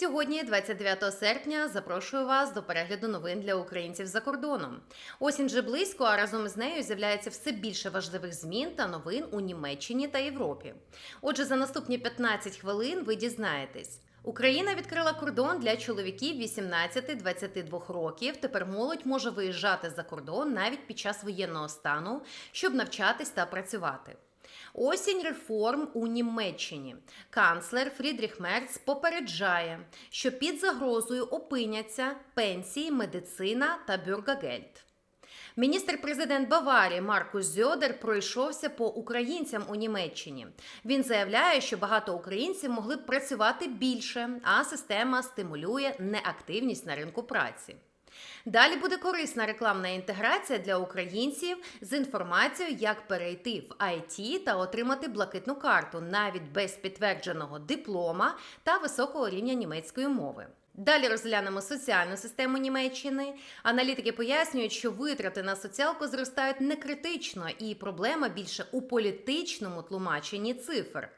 Сьогодні, 29 серпня, запрошую вас до перегляду новин для українців за кордоном. Осінь вже близько, а разом з нею з'являється все більше важливих змін та новин у Німеччині та Європі. Отже, за наступні 15 хвилин ви дізнаєтесь. Україна відкрила кордон для чоловіків 18-22 років. Тепер молодь може виїжджати за кордон навіть під час воєнного стану, щоб навчатись та працювати. Осінь реформ у Німеччині. Канцлер Фрідріх Мерц попереджає, що під загрозою опиняться пенсії, медицина та бюргагельд. Міністр-президент Баварії Маркус Зьодер пройшовся по українцям у Німеччині. Він заявляє, що багато українців могли б працювати більше, а система стимулює неактивність на ринку праці. Далі буде корисна рекламна інтеграція для українців з інформацією, як перейти в IT та отримати блакитну карту навіть без підтвердженого диплома та високого рівня німецької мови. Далі розглянемо соціальну систему Німеччини. Аналітики пояснюють, що витрати на соціалку зростають не критично, і проблема більше у політичному тлумаченні цифр.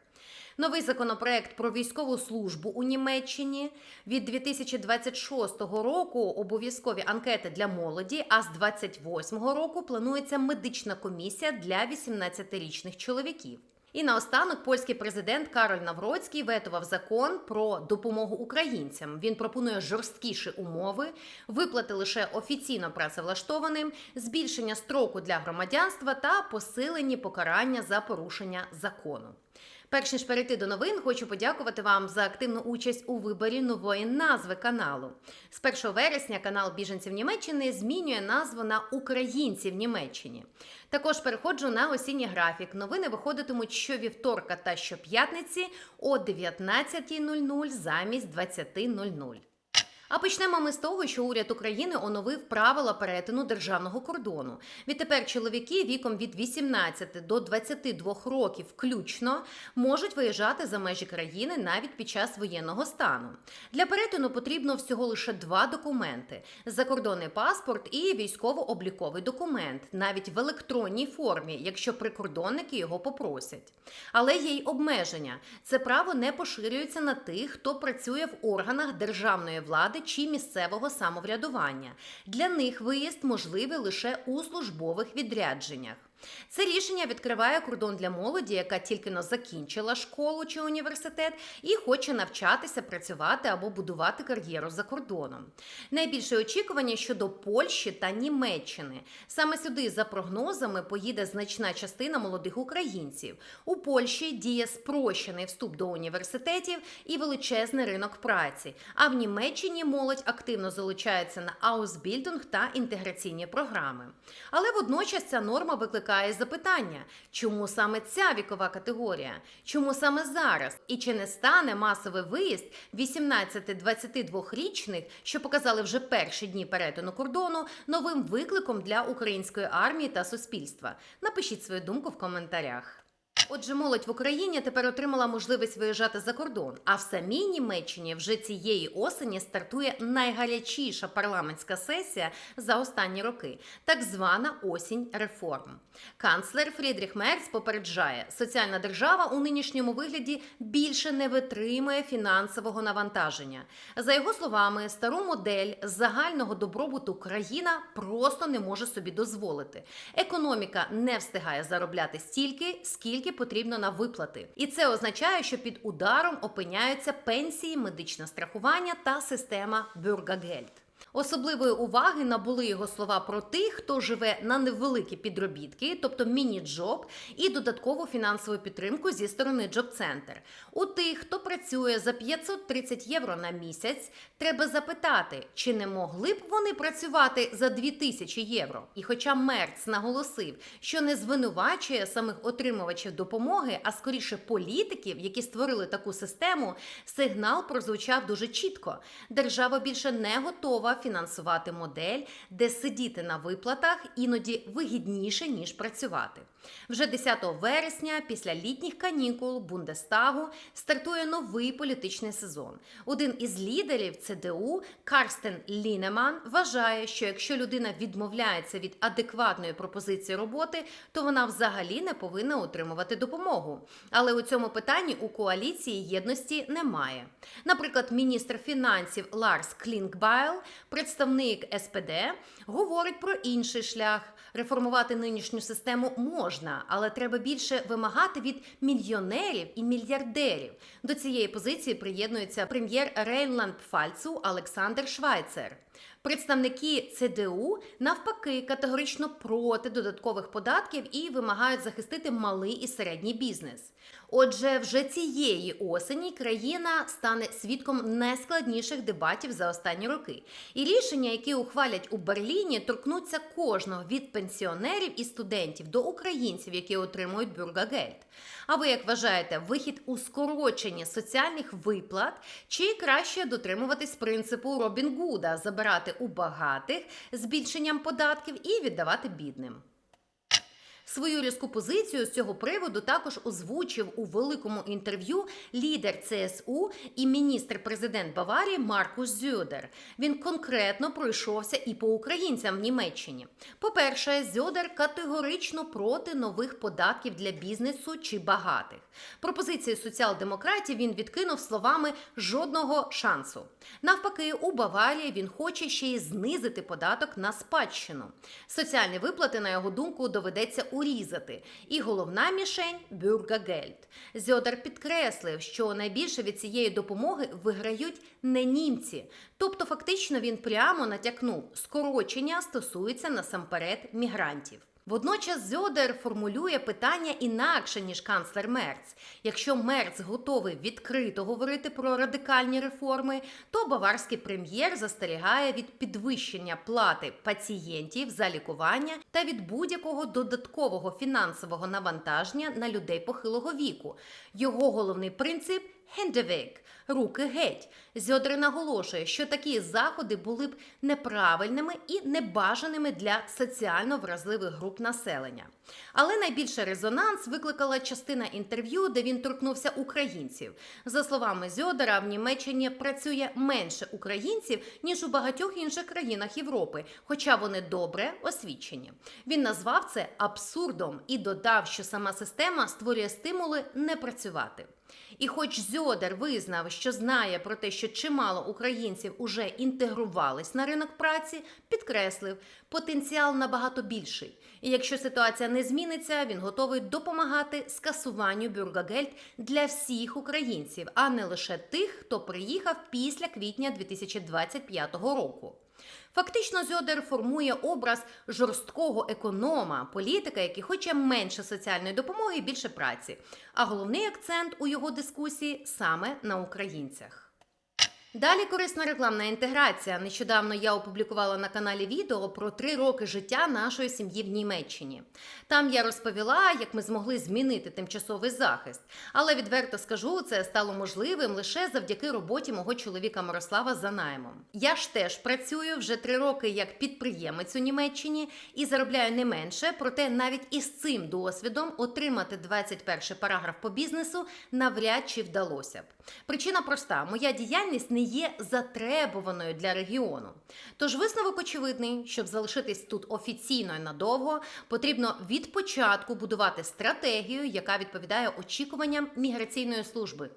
Новий законопроект про військову службу у Німеччині від 2026 року обов'язкові анкети для молоді. А з 2028 року планується медична комісія для 18-річних чоловіків. І наостанок польський президент Кароль Навроцький ветував закон про допомогу українцям. Він пропонує жорсткіші умови, виплати лише офіційно працевлаштованим, збільшення строку для громадянства та посилені покарання за порушення закону. Перш ніж перейти до новин, хочу подякувати вам за активну участь у виборі нової назви каналу. З 1 вересня канал Біженців Німеччини змінює назву на Українці в Німеччині. Також переходжу на осінній графік. Новини виходитимуть щовівторка та щоп'ятниці о 19.00 замість 20.00. А почнемо ми з того, що уряд України оновив правила перетину державного кордону. Відтепер чоловіки віком від 18 до 22 років включно можуть виїжджати за межі країни навіть під час воєнного стану. Для перетину потрібно всього лише два документи: закордонний паспорт і військово-обліковий документ, навіть в електронній формі, якщо прикордонники його попросять. Але є й обмеження. Це право не поширюється на тих, хто працює в органах державної влади чи місцевого самоврядування. Для них виїзд можливий лише у службових відрядженнях. Це рішення відкриває кордон для молоді, яка тільки но закінчила школу чи університет і хоче навчатися, працювати або будувати кар'єру за кордоном. Найбільше очікування щодо Польщі та Німеччини. Саме сюди, за прогнозами, поїде значна частина молодих українців. У Польщі діє спрощений вступ до університетів і величезний ринок праці. А в Німеччині молодь активно залучається на аусбільдинг та інтеграційні програми. Але водночас ця норма викликає запитання, чому саме ця вікова категорія, чому саме зараз, і чи не стане масовий виїзд 18-22-річних, що показали вже перші дні перетину кордону, новим викликом для української армії та суспільства. Напишіть свою думку в коментарях. Отже, молодь в Україні тепер отримала можливість виїжджати за кордон. А в самій Німеччині вже цієї осені стартує найгарячіша парламентська сесія за останні роки, так звана осінь реформ. Канцлер Фрідріх Мерц попереджає, соціальна держава у нинішньому вигляді більше не витримує фінансового навантаження. За його словами, стару модель загального добробуту країна просто не може собі дозволити. Економіка не встигає заробляти стільки, скільки потрібно на виплати. І це означає, що під ударом опиняються пенсії, медичне страхування та система Бюргагельд. Особливої уваги набули його слова про тих, хто живе на невеликі підробітки, тобто міні-джоб, і додаткову фінансову підтримку зі сторони Джоб-центр. У тих, хто працює за 530 євро на місяць, треба запитати, чи не могли б вони працювати за 2000 євро. І хоча Мерц наголосив, що не звинувачує самих отримувачів допомоги, а скоріше політиків, які створили таку систему, сигнал прозвучав дуже чітко. Держава більше не готова фінансувати модель, де сидіти на виплатах іноді вигідніше ніж працювати. Вже 10 вересня, після літніх канікул Бундестагу, стартує новий політичний сезон. Один із лідерів ЦДУ Карстен Лінеман вважає, що якщо людина відмовляється від адекватної пропозиції роботи, то вона взагалі не повинна отримувати допомогу. Але у цьому питанні у коаліції єдності немає. Наприклад, міністр фінансів Ларс Клінкбайл, представник СПД, говорить про інший шлях. Реформувати нинішню систему можна, але треба більше вимагати від мільйонерів і мільярдерів. До цієї позиції приєднується прем'єр Рейнланд Пфальцу Олександр Швайцер. Представники ЦДУ навпаки категорично проти додаткових податків і вимагають захистити малий і середній бізнес. Отже, вже цієї осені країна стане свідком найскладніших дебатів за останні роки. І рішення, які ухвалять у Берліні, торкнуться кожного від пенсіонерів і студентів до українців, які отримують бюргагельд. А ви як вважаєте, вихід у скорочення соціальних виплат чи краще дотримуватись принципу Робін Гуда забирати у багатих збільшенням податків і віддавати бідним? Свою різку позицію з цього приводу також озвучив у великому інтерв'ю лідер ЦСУ і міністр-президент Баварії Маркус Зюдер. Він конкретно пройшовся і по українцям в Німеччині. По-перше, Зюдер категорично проти нових податків для бізнесу чи багатих. Пропозиції соціал-демократів він відкинув словами жодного шансу. Навпаки, у Баварії він хоче ще й знизити податок на спадщину. Соціальні виплати, на його думку, доведеться урізати. І головна мішень бюргагельд. Зьодер підкреслив, що найбільше від цієї допомоги виграють не німці. Тобто, фактично, він прямо натякнув, скорочення стосується насамперед мігрантів. Водночас Зьодер формулює питання інакше ніж канцлер Мерц. Якщо Мерц готовий відкрито говорити про радикальні реформи, то баварський прем'єр застерігає від підвищення плати пацієнтів за лікування та від будь-якого додаткового фінансового навантаження на людей похилого віку. Його головний принцип Хендевик руки геть. Зьодри наголошує, що такі заходи були б неправильними і небажаними для соціально вразливих груп населення. Але найбільший резонанс викликала частина інтерв'ю, де він торкнувся українців. За словами Зьодера, в Німеччині працює менше українців ніж у багатьох інших країнах Європи, хоча вони добре освічені. Він назвав це абсурдом і додав, що сама система створює стимули не працювати. І хоч Зьодер визнав, що знає про те, що чимало українців уже інтегрувались на ринок праці, підкреслив, потенціал набагато більший. І якщо ситуація не зміниться, він готовий допомагати скасуванню бюргагельд для всіх українців, а не лише тих, хто приїхав після квітня 2025 року. Фактично, Зьодер формує образ жорсткого економа, політика, який хоче менше соціальної допомоги і більше праці. А головний акцент у його дискусії саме на українцях. Далі корисна рекламна інтеграція. Нещодавно я опублікувала на каналі відео про три роки життя нашої сім'ї в Німеччині. Там я розповіла, як ми змогли змінити тимчасовий захист. Але відверто скажу, це стало можливим лише завдяки роботі мого чоловіка Мирослава за наймом. Я ж теж працюю вже три роки як підприємець у Німеччині і заробляю не менше, проте навіть із цим досвідом отримати 21 параграф по бізнесу навряд чи вдалося б. Причина проста: моя діяльність не є затребуваною для регіону. Тож висновок очевидний, щоб залишитись тут офіційно і надовго, потрібно від початку будувати стратегію, яка відповідає очікуванням міграційної служби.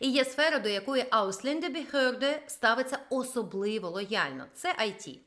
І є сфера, до якої Ausländerbehörde ставиться особливо лояльно це IT.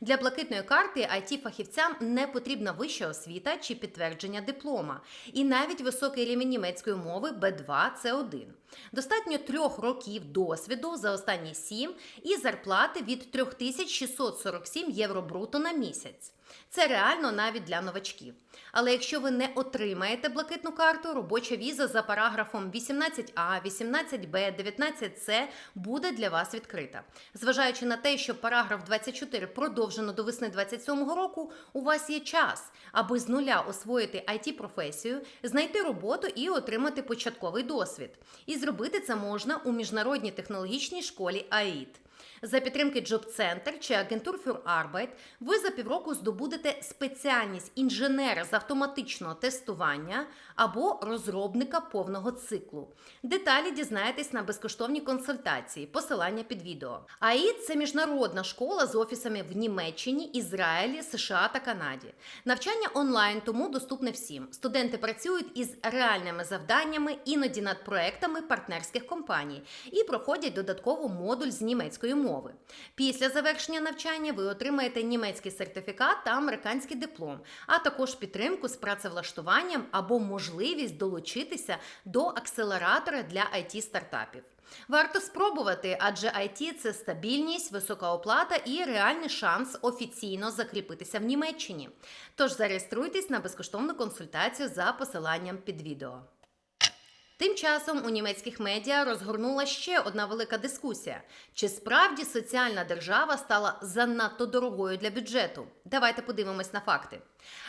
Для блакитної карти it фахівцям не потрібна вища освіта чи підтвердження диплома, і навіть високий рівень німецької мови B2 – це 1 Достатньо трьох років досвіду за останні сім і зарплати від 3647 євро бруто на місяць. Це реально навіть для новачків. Але якщо ви не отримаєте блакитну карту, робоча віза за параграфом 18а, 18б, 19с буде для вас відкрита. Зважаючи на те, що параграф 24 продовжено до весни 27-го року, у вас є час, аби з нуля освоїти it професію знайти роботу і отримати початковий досвід. І зробити це можна у міжнародній технологічній школі АІТ. За підтримки Center чи агентур für Arbeit ви за півроку здобудете спеціальність інженера з автоматичного тестування або розробника повного циклу. Деталі дізнаєтесь на безкоштовній консультації, посилання під відео. АІД це міжнародна школа з офісами в Німеччині, Ізраїлі, США та Канаді. Навчання онлайн тому доступне всім. Студенти працюють із реальними завданнями, іноді над проектами партнерських компаній і проходять додатково модуль з німецької мови. Після завершення навчання ви отримаєте німецький сертифікат та американський диплом, а також підтримку з працевлаштуванням або можливість долучитися до акселератора для it стартапів. Варто спробувати, адже IT – це стабільність, висока оплата і реальний шанс офіційно закріпитися в Німеччині. Тож зареєструйтесь на безкоштовну консультацію за посиланням під відео. Тим часом у німецьких медіа розгорнула ще одна велика дискусія: чи справді соціальна держава стала занадто дорогою для бюджету? Давайте подивимось на факти.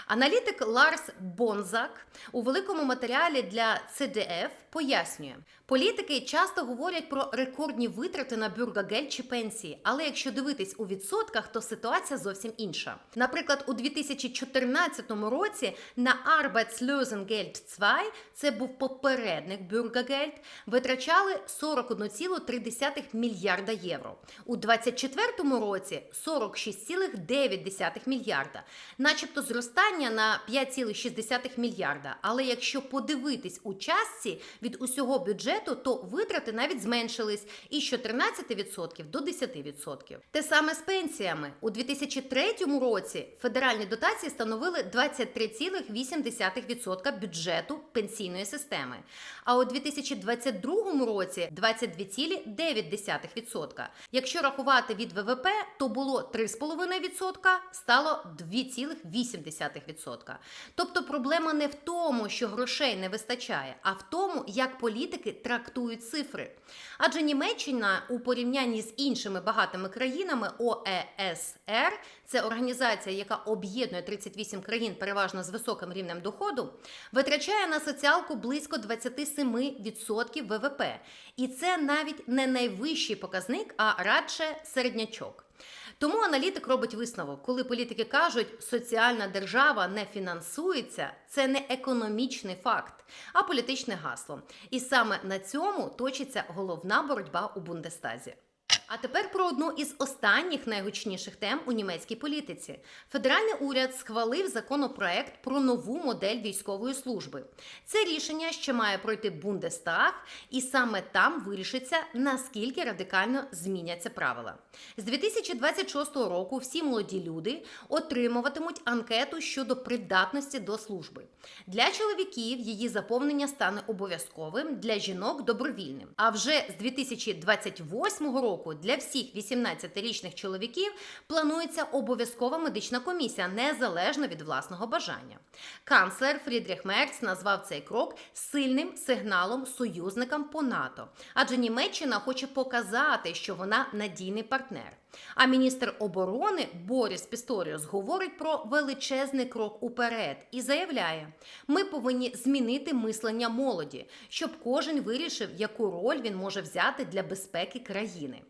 Аналітик Ларс Бонзак у великому матеріалі для CDF пояснює, політики часто говорять про рекордні витрати на бюргагель чи пенсії, але якщо дивитись у відсотках, то ситуація зовсім інша. Наприклад, у 2014 році на Arbeitslosengeld 2, це був попередник бюргагельд, витрачали 41,3 мільярда євро. У 2024 році 46,9 мільярда, начебто зростання на 5,6 мільярда. Але якщо подивитись у частці від усього бюджету, то витрати навіть зменшились із 14% до 10%. Те саме з пенсіями. У 2003 році федеральні дотації становили 23,8% бюджету пенсійної системи. А у 2022 році 22,9%. Якщо рахувати від ВВП, то було 3,5%, стало 2,8%. Тобто проблема не в тому, що грошей не вистачає, а в тому, як політики трактують цифри. Адже Німеччина у порівнянні з іншими багатими країнами ОЕСР, це організація, яка об'єднує 38 країн переважно з високим рівнем доходу, витрачає на соціалку близько 27% ВВП. І це навіть не найвищий показник, а радше середнячок. Тому аналітик робить висновок, коли політики кажуть, соціальна держава не фінансується, це не економічний факт, а політичне гасло. І саме на цьому точиться головна боротьба у Бундестазі. А тепер про одну із останніх найгучніших тем у німецькій політиці. Федеральний уряд схвалив законопроект про нову модель військової служби. Це рішення ще має пройти Бундестаг, і саме там вирішиться, наскільки радикально зміняться правила. З 2026 року всі молоді люди отримуватимуть анкету щодо придатності до служби. Для чоловіків її заповнення стане обов'язковим, для жінок добровільним. А вже з 2028 року для всіх 18-річних чоловіків планується обов'язкова медична комісія незалежно від власного бажання. Канцлер Фрідріх Мерц назвав цей крок сильним сигналом союзникам по НАТО, адже Німеччина хоче показати, що вона надійний партнер. А міністр оборони Боріс Пісторіус говорить про величезний крок уперед і заявляє: ми повинні змінити мислення молоді, щоб кожен вирішив, яку роль він може взяти для безпеки країни.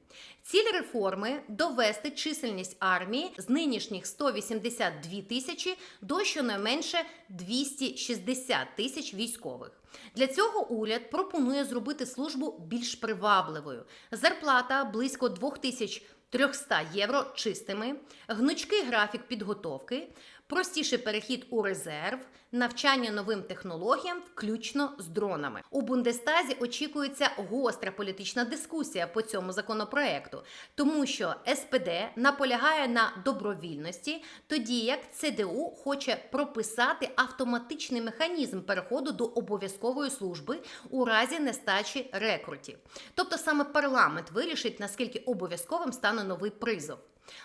Ціль реформи довести чисельність армії з нинішніх 182 тисячі до щонайменше 260 тисяч військових. Для цього уряд пропонує зробити службу більш привабливою. Зарплата близько 2 тисяч 300 євро чистими, гнучкий графік підготовки, простіший перехід у резерв, навчання новим технологіям, включно з дронами. У Бундестазі очікується гостра політична дискусія по цьому законопроекту, тому що СПД наполягає на добровільності, тоді як ЦДУ хоче прописати автоматичний механізм переходу до обов'язкової служби у разі нестачі рекрутів. Тобто саме парламент вирішить, наскільки обов'язковим стане новий призов.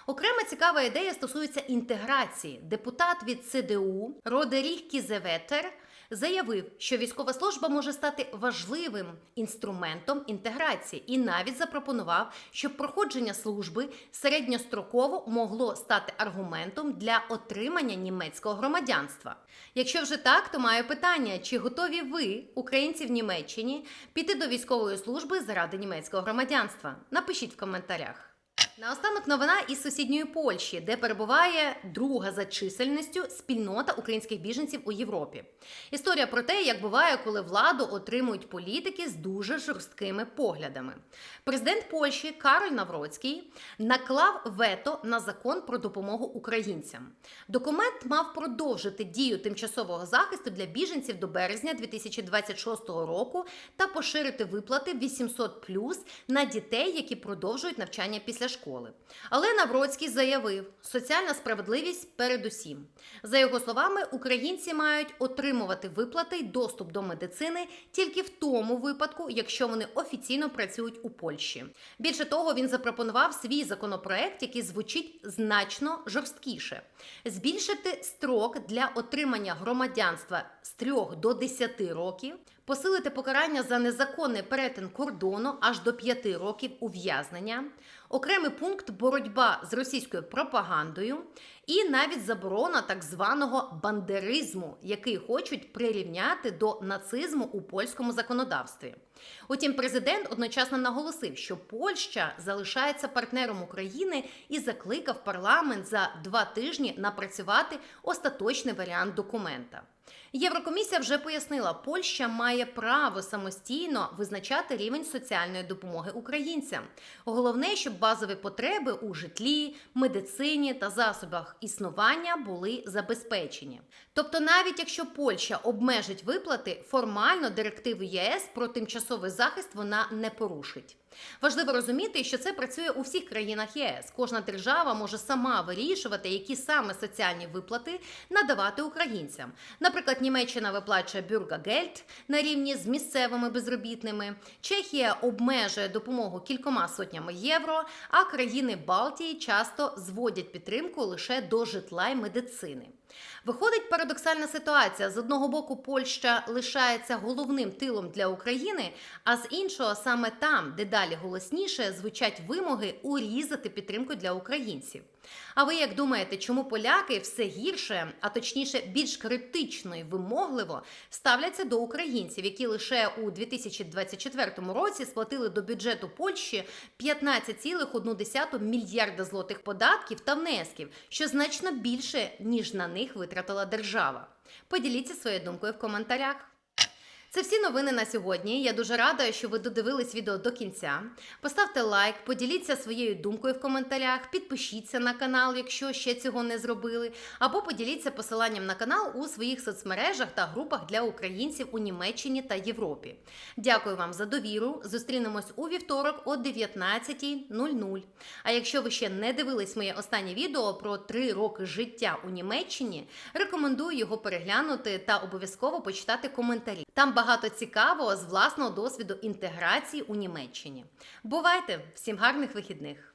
Окрема цікава ідея стосується інтеграції. Депутат від ЦДУ Родерік Кізеветер заявив, що військова служба може стати важливим інструментом інтеграції, і навіть запропонував, щоб проходження служби середньостроково могло стати аргументом для отримання німецького громадянства. Якщо вже так, то маю питання: чи готові ви, українці в Німеччині, піти до військової служби заради німецького громадянства? Напишіть в коментарях. Наостанок новина із сусідньої Польщі, де перебуває друга за чисельністю спільнота українських біженців у Європі. Історія про те, як буває, коли владу отримують політики з дуже жорсткими поглядами. Президент Польщі Кароль Навроцький наклав вето на закон про допомогу українцям. Документ мав продовжити дію тимчасового захисту для біженців до березня 2026 року та поширити виплати 800 на дітей, які продовжують навчання після школи. Але Навроцький заявив, соціальна справедливість передусім. За його словами, українці мають отримувати виплати й доступ до медицини тільки в тому випадку, якщо вони офіційно працюють у Польщі. Більше того, він запропонував свій законопроект, який звучить значно жорсткіше: збільшити строк для отримання громадянства з 3 до 10 років. Посилити покарання за незаконний перетин кордону аж до 5 років ув'язнення, окремий пункт боротьба з російською пропагандою і навіть заборона так званого бандеризму, який хочуть прирівняти до нацизму у польському законодавстві. Утім, президент одночасно наголосив, що Польща залишається партнером України і закликав парламент за два тижні напрацювати остаточний варіант документа. Єврокомісія вже пояснила, Польща має право самостійно визначати рівень соціальної допомоги українцям. Головне, щоб базові потреби у житлі, медицині та засобах існування були забезпечені. Тобто, навіть якщо Польща обмежить виплати, формально директиви ЄС про тимчасовий захист вона не порушить. Важливо розуміти, що це працює у всіх країнах ЄС. Кожна держава може сама вирішувати, які саме соціальні виплати надавати українцям. Наприклад, Німеччина виплачує бюргагельд на рівні з місцевими безробітними. Чехія обмежує допомогу кількома сотнями євро. А країни Балтії часто зводять підтримку лише до житла й медицини. Виходить парадоксальна ситуація: з одного боку, Польща лишається головним тилом для України, а з іншого, саме там, де далі голосніше, звучать вимоги урізати підтримку для українців. А ви як думаєте, чому поляки все гірше, а точніше більш критично і вимогливо ставляться до українців, які лише у 2024 році сплатили до бюджету Польщі 15,1 мільярда злотих податків та внесків, що значно більше ніж на них витратила держава? Поділіться своєю думкою в коментарях. Це всі новини на сьогодні. Я дуже рада, що ви додивились відео до кінця. Поставте лайк, поділіться своєю думкою в коментарях, підпишіться на канал, якщо ще цього не зробили, або поділіться посиланням на канал у своїх соцмережах та групах для українців у Німеччині та Європі. Дякую вам за довіру. Зустрінемось у вівторок о 19.00. А якщо ви ще не дивились моє останнє відео про три роки життя у Німеччині, рекомендую його переглянути та обов'язково почитати коментарі. Там багато цікавого з власного досвіду інтеграції у Німеччині. Бувайте! Всім гарних вихідних!